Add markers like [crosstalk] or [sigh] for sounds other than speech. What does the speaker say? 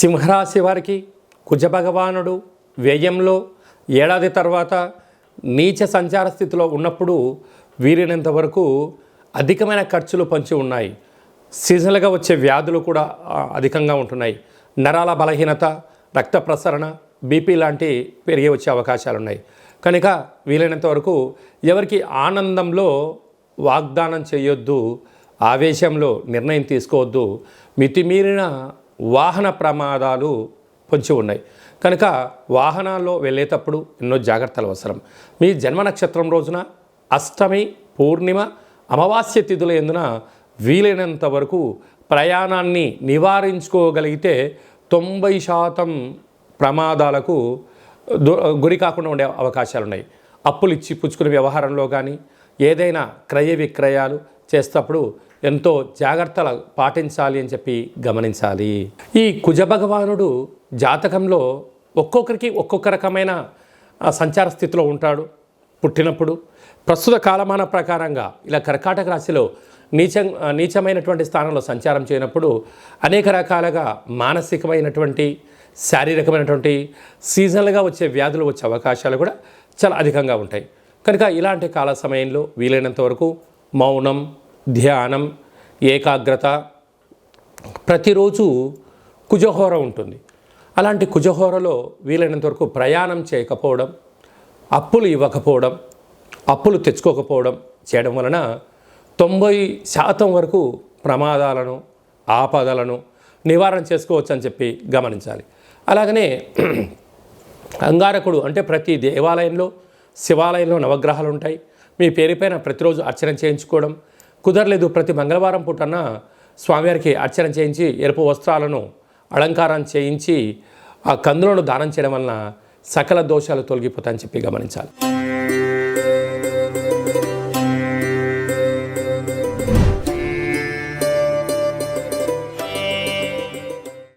సింహరాశి వారికి కుజభగవానుడు వ్యయంలో ఏడాది తర్వాత నీచ సంచార స్థితిలో ఉన్నప్పుడు వీరినంత వరకు అధికమైన ఖర్చులు పంచి ఉన్నాయి. సీజనల్గా వచ్చే వ్యాధులు కూడా అధికంగా ఉంటున్నాయి. నరాల బలహీనత రక్త ప్రసరణ బీపీ లాంటి పెరిగి వచ్చే అవకాశాలు ఉన్నాయి కనుక వీలైనంత వరకు ఎవరికి ఆనందంలో వాగ్దానం చేయొద్దు ఆవేశంలో నిర్ణయం తీసుకోవద్దు మితిమీరిన వాహన ప్రమాదాలు పొంచి ఉన్నాయి. కనుక వాహనాల్లో వెళ్ళేటప్పుడు ఎన్నో జాగ్రత్తలు అవసరం. మీ జన్మ నక్షత్రం రోజున అష్టమి పూర్ణిమ అమావాస్య తిథుల ఎందున వీలైనంత వరకు ప్రయాణాన్ని నివారించుకోగలిగితే తొంభై శాతం ప్రమాదాలకు గురి కాకుండా ఉండే అవకాశాలు ఉన్నాయి అప్పులు ఇచ్చి పుచ్చుకునే వ్యవహారంలో కానీ ఏదైనా క్రయ విక్రయాలు చేసేటప్పుడు ఎంతో జాగ్రత్తలు పాటించాలి అని చెప్పి గమనించాలి. ఈ కుజ భగవానుడు జాతకంలో ఒక్కొక్కరికి ఒక్కొక్క రకమైన సంచార స్థితిలో ఉంటాడు. పుట్టినప్పుడు ప్రస్తుత కాలమాన ప్రకారంగా ఇలా కర్కాటక రాశిలో నీచ నీచమైనటువంటి స్థానంలో సంచారం చేయనప్పుడు అనేక రకాలుగా మానసికమైనటువంటి శారీరకమైనటువంటి సీజనల్గా వచ్చే వ్యాధులు వచ్చే అవకాశాలు కూడా చాలా అధికంగా ఉంటాయి. కనుక ఇలాంటి కాల సమయంలో వీలైనంత వరకు మౌనం ధ్యానం ఏకాగ్రత. ప్రతిరోజు కుజహోర ఉంటుంది. అలాంటి కుజహోరలో వీలైనంత వరకు ప్రయాణం చేయకపోవడం అప్పులు ఇవ్వకపోవడం అప్పులు తెచ్చుకోకపోవడం చేయడం వలన తొంభై శాతం వరకు ప్రమాదాలను ఆపదలను నివారణ చేసుకోవచ్చు అని చెప్పి గమనించాలి. అలాగనే [clears throat] అంగారకుడు అంటే ప్రతి దేవాలయంలో శివాలయంలో నవగ్రహాలు ఉంటాయి మీ పేరుపైన ప్రతిరోజు అర్చన చేయించుకోవడం కుదరలేదు ప్రతి మంగళవారం పూటన స్వామివారికి అర్చన చేయించి ఎరుపు వస్త్రాలను అలంకారం చేయించి ఆ కందులను దానం చేయడం వలన సకల దోషాలు తొలగిపోతాయని చెప్పి గమనించాలి.